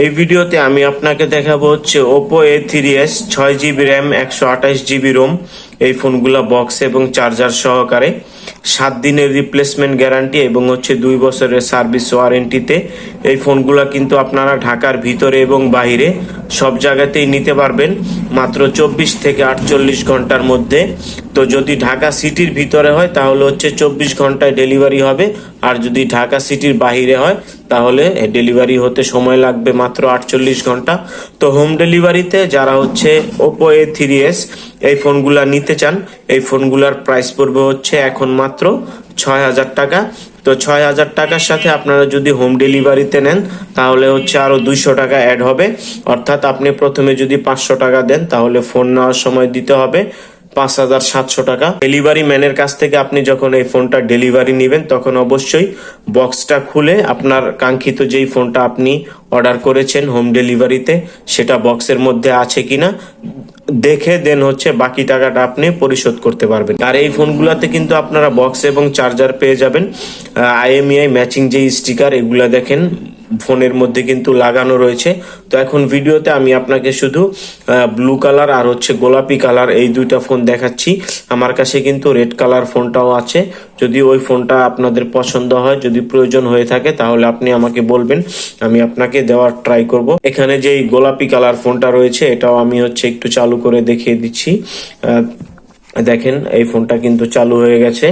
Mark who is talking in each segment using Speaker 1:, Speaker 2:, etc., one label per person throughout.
Speaker 1: এই ভিডিওতে আমি আপনাকে দেখাবো হচ্ছে ওপো এ থ্রি এস ছয় জিবি র্যাম একশো আঠাশ জিবি রোম এই ফোনগুলা বক্স এবং চার্জার সহকারে। সাত দিনের রিপ্লেসমেন্ট গ্যারান্টি এবং হচ্ছে দুই বছরের সার্ভিস ওয়ারেন্টিতে এই ফোনগুলা কিন্তু আপনারা ঢাকার ভিতরে এবং বাইরে সব জায়গাতেই নিতে পারবেন। মাত্র চব্বিশ থেকে আটচল্লিশ ঘণ্টার মধ্যে। তো যদি ঢাকা সিটির ভিতরে হয়, তাহলে হচ্ছে চব্বিশ ঘন্টায় ডেলিভারি হবে। আর যদি ঢাকা সিটির বাইরে হয় তাহলে ডেলিভারি হতে সময় লাগবে মাত্র আটচল্লিশ ঘণ্টা। তো হোম ডেলিভারিতে যারা হচ্ছে ওপো এ থ্রি এস এই ফোনগুলা নিতে চান, এই ফোনগুলার প্রাইস পড়বে হচ্ছে এখন মাত্র ছয় হাজার টাকা। তো ছয় হাজার টাকার সাথে আপনারা যদি হোম ডেলিভারিতে নেন, তাহলে হচ্ছে আরও দুইশো টাকা অ্যাড হবে। অর্থাৎ আপনি প্রথমে যদি পাঁচশো টাকা দেন, তাহলে ফোন নেওয়ার সময় দিতে হবে। পাঁচ হাজার সাতশো টাকা। ডেলিভারি ম্যানের কাছ থেকে আপনি যখন এই ফোনটা ডেলিভারি নেবেন, তখন অবশ্যই বক্সটা খুলে আপনার কাঙ্ক্ষিত যেই ফোনটা আপনি অর্ডার করেছেন হোম ডেলিভারিতে সেটা বক্সের মধ্যে আছে কিনা, দেখে দেন হচ্ছে বাকি টাকাটা আপনি পরিশোধ করতে পারবেন। আর এই ফোনগুলোতে কিন্তু আপনারা বক্স এবং চার্জার পেয়ে যাবেন। আইএমইআই ম্যাচিং যে স্টিকার এগুলা দেখেন ফোনের মধ্যে কিন্তু লাগানো রয়েছে। তো এখন ভিডিওতে আমি আপনাকে শুধু ব্লু কালার আর হচ্ছে গোলাপি কালার এই দুইটা ফোন দেখাচ্ছি। আমার কাছে কিন্তু রেড কালার ফোনটাও আছে। যদি ওই ফোনটা আপনাদের পছন্দ হয়, যদি প্রয়োজন হয়ে থাকে, তাহলে আপনি আমাকে বলবেন। আমি আপনাকে দেওয়ার ট্রাই করব। এখানে যেই গোলাপি কালার ফোনটা রয়েছে, এটাও আমি হচ্ছে একটু চালু করে দেখিয়ে দিচ্ছি। দেখেন, এই ফোনটা কিন্তু চালু হয়ে গেছে।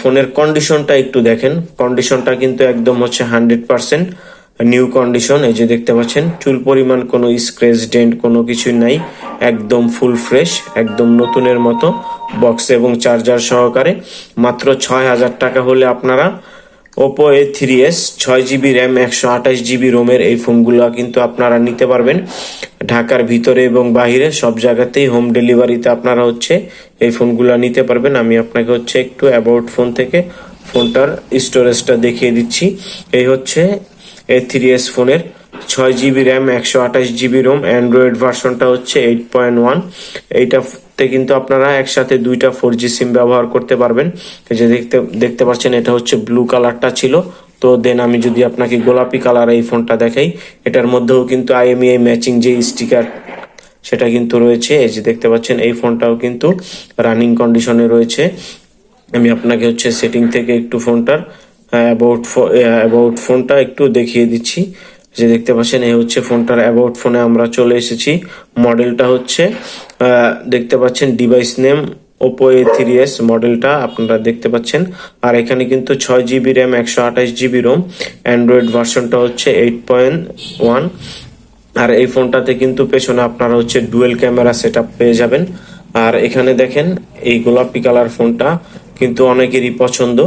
Speaker 1: ফোনের কন্ডিশনটা একটু দেখেন। কন্ডিশনটা কিন্তু একদম হচ্ছে হান্ড্রেড পার্সেন্ট নিউ কন্ডিশন এই যে দেখতে পাচ্ছেন, চুল পরিমাণ কোনো স্ক্রেচ ডেন্ট কোনো কিছু নাই। একদম ফুল ফ্রেশ একদম নতুনের মতো বক্স এবং চার্জার সহকারে। মাত্র ছয় হাজার টাকা হলে আপনারা ওপো এ থ্রি এস ছয় জিবি র্যাম একশো আঠাশ জিবি রোমের এই ফোনগুলো কিন্তু আপনারা নিতে পারবেন। ঢাকার ভিতরে এবং বাহিরে সব জায়গাতেই হোম ডেলিভারিতে আপনারা হচ্ছে এই ফোনগুলো নিতে পারবেন। আমি আপনাকে হচ্ছে একটু অ্যাবাউট ফোন থেকে ফোনটার স্টোরেজটা দেখিয়ে দিচ্ছি। এই হচ্ছে এ থ্রি এস ফোনের ছয় জিবি র্যাম একশো আঠাশ জিবি রোম অ্যান্ড্রয়েড ভার্সনটা হচ্ছে এইট পয়েন্ট ওয়ান এইটাতে কিন্তু আপনারা একসাথে দুইটা ফোর জি সিম ব্যবহার করতে পারবেন। যে দেখতে দেখতে পাচ্ছেন, এটা হচ্ছে ব্লু কালারটা ছিল। তো দেন আমি যদি আপনাকে গোলাপি কালার এই ফোনটা দেখাই, এটার মধ্যেও কিন্তু আইএমইআই ম্যাচিং যে স্টিকার সেটা কিন্তু রয়েছে। এই যে দেখতে পাচ্ছেন, এই ফোনটাও কিন্তু রানিং কন্ডিশনে রয়েছে। আমি আপনাকে হচ্ছে সেটিং থেকে একটু ফোনটার অ্যাবাউট অ্যাবাউট ফোনটা একটু দেখিয়ে দিচ্ছি। যে দেখতে পাচ্ছেন, এই হচ্ছে ফোনটার অ্যাবাউট ফোনে আমরা চলে এসেছি। মডেলটা হচ্ছে দেখতে পাচ্ছেন device name Oppo A three S মডেলটা আপনারা দেখতে পাচ্ছেন। আর এখানে কিন্তু ছয় জিবি র্যাম একশো আঠাশ জিবি রোম অ্যান্ড্রয়েড ভার্সনটা হচ্ছে এইট পয়েন্ট ওয়ান আর এই ফোনটাতে কিন্তু পেছনে আপনারা হচ্ছে ডুয়েল ক্যামেরা সেট পেয়ে যাবেন। আর এখানে দেখেন, এই গোলাপি কালার ফোনটা কিন্তু অনেকেরই পছন্দ।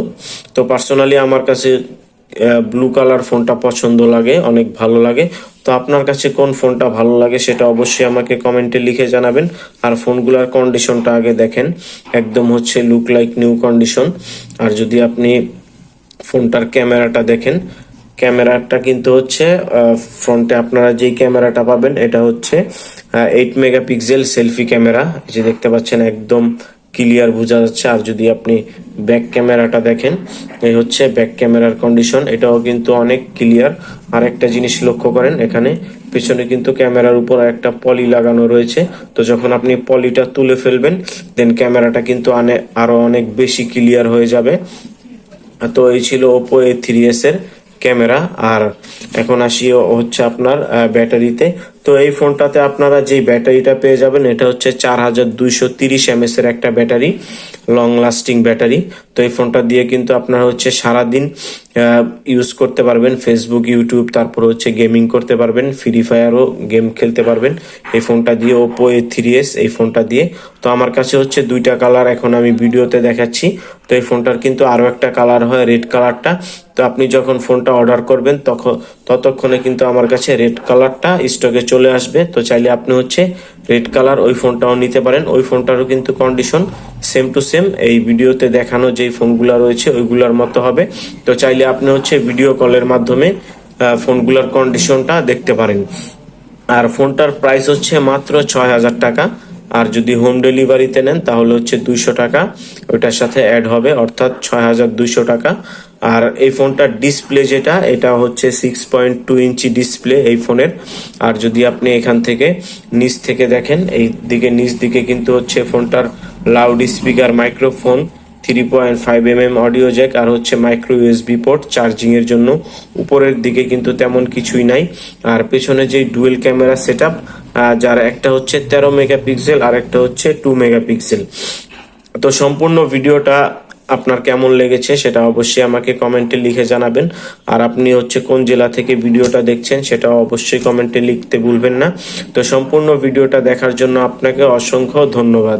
Speaker 1: তো পার্সোনালি আমার কাছে ব্লু কালার ফোনটা পছন্দ লাগে, অনেক ভালো লাগে। তো আপনার কাছে কোন ফোনটা ভালো লাগে সেটা অবশ্যই আমাকে কমেন্টে লিখে জানাবেন। আর ফোনগুলোর কন্ডিশনটা আগে দেখেন। একদম হচ্ছে লুক লাইক নিউ কন্ডিশন আর যদি আপনি ফোনটার ক্যামেরাটা দেখেন ক্যামেরাটা কিন্তু হচ্ছে ফ্রন্টে আপনারা যেই ক্যামেরাটা পাবেন, এটা হচ্ছে এইট মেগাপিক্সেল সেলফি ক্যামেরা যে দেখতে পাচ্ছেন, একদম ক্লিয়ার বোঝা যাচ্ছে। আর যদি আপনি ব্যাক ক্যামেরাটা দেখেন, এই হচ্ছে ব্যাক ক্যামেরার কন্ডিশন এটাও কিন্তু অনেক ক্লিয়ার আর একটা জিনিস লক্ষ্য করেন, এখানে পেছনে কিন্তু ক্যামেরার উপর একটা পলি লাগানো রয়েছে। তো যখন আপনি পলিটা তুলে ফেলবেন দেন ক্যামেরাটা কিন্তু আরও অনেক বেশি ক্লিয়ার হয়ে যাবে। তো এই ছিল ওপো এ থ্রি এস এর ক্যামেরা আর এখন আসি হচ্ছে আপনার ব্যাটারিতে। তো এই ফোনটাতে আপনারা যে ব্যাটারিটা পেয়ে যাবেন, এটা হচ্ছে চার হাজার দুইশো তিরিশ এমএস এর একটা ব্যাটারি লং লাস্টিং ব্যাটারি। তো এই ফোনটা দিয়ে কিন্তু আপনারা হচ্ছে সারাদিন ইউজ করতে পারবেন। ফেসবুক ইউটিউব তারপর হচ্ছে গেমিং করতে পারবেন। ফ্রি ফায়ারও গেম খেলতে পারবেন। এই ফোনটা দিয়ে ওপো এ থ্রি এস এই ফোনটা দিয়ে। তো আমার কাছে হচ্ছে দুইটা কালার এখন আমি ভিডিওতে দেখাচ্ছি। তো এই ফোনটার কিন্তু আরও একটা কালার হয় রেড কালারটা তো আপনি যখন ফোনটা অর্ডার করবেন তখন ততক্ষণে কিন্তু আমার কাছে রেড কালারটা স্টকে চলে আসবে। তো চাইলে আপনি হচ্ছে রেড কালার ওই ফোনটাও নিতে পারেন। ওই ফোনটারও কিন্তু কন্ডিশন সেম টু সেম এই ভিডিওতে দেখানো যেই ফোনগুলো রয়েছে, ওইগুলোর মতো হবে। তো চাইলে আপনি হচ্ছে ভিডিও কলের মাধ্যমে ফোনগুলোর কন্ডিশনটা দেখতে পারেন। আর ফোনটার প্রাইস হচ্ছে মাত্র ছয় হাজার টাকা। আর যদি হোম ডেলিভারিতে নেন, তাহলে হচ্ছে দুইশো টাকা। ওইটার সাথে অ্যাড হবে, অর্থাৎ ছয় হাজার দুইশো টাকা। আর এই ফোনটার ডিসপ্লে যেটা, এটা হচ্ছে সিক্স পয়েন্ট টু ইঞ্চি ডিসপ্লে এই ফোনের। আর যদি আপনি এখান থেকে নিচ থেকে দেখেন, এই দিকে, নিচ দিকে কিন্তু হচ্ছে ফোনটার loud speaker microphone three point five M M audio jack আর হচ্ছে মাইক্রো ইউএসবি পোর্ট চার্জিং এর জন্য। উপরের দিকে কিন্তু তেমন কিছুই নাই। আর পেছনে যে ডুয়েল ক্যামেরা সেট যার একটা হচ্ছে তেরো মেগাপিক্সেল আর একটা হচ্ছে টু মেগাপিক্সেল। তো সম্পূর্ণ ভিডিওটা আপনার কেমন লেগেছে সেটা অবশ্যই আমাকে কমেন্টে লিখে জানাবেন। আর আপনি হচ্ছে কোন জেলা থেকে ভিডিওটা দেখছেন সেটা অবশ্যই কমেন্টে লিখতে ভুলবেন না। তো সম্পূর্ণ ভিডিওটা দেখার জন্য আপনাকে অসংখ্য ধন্যবাদ।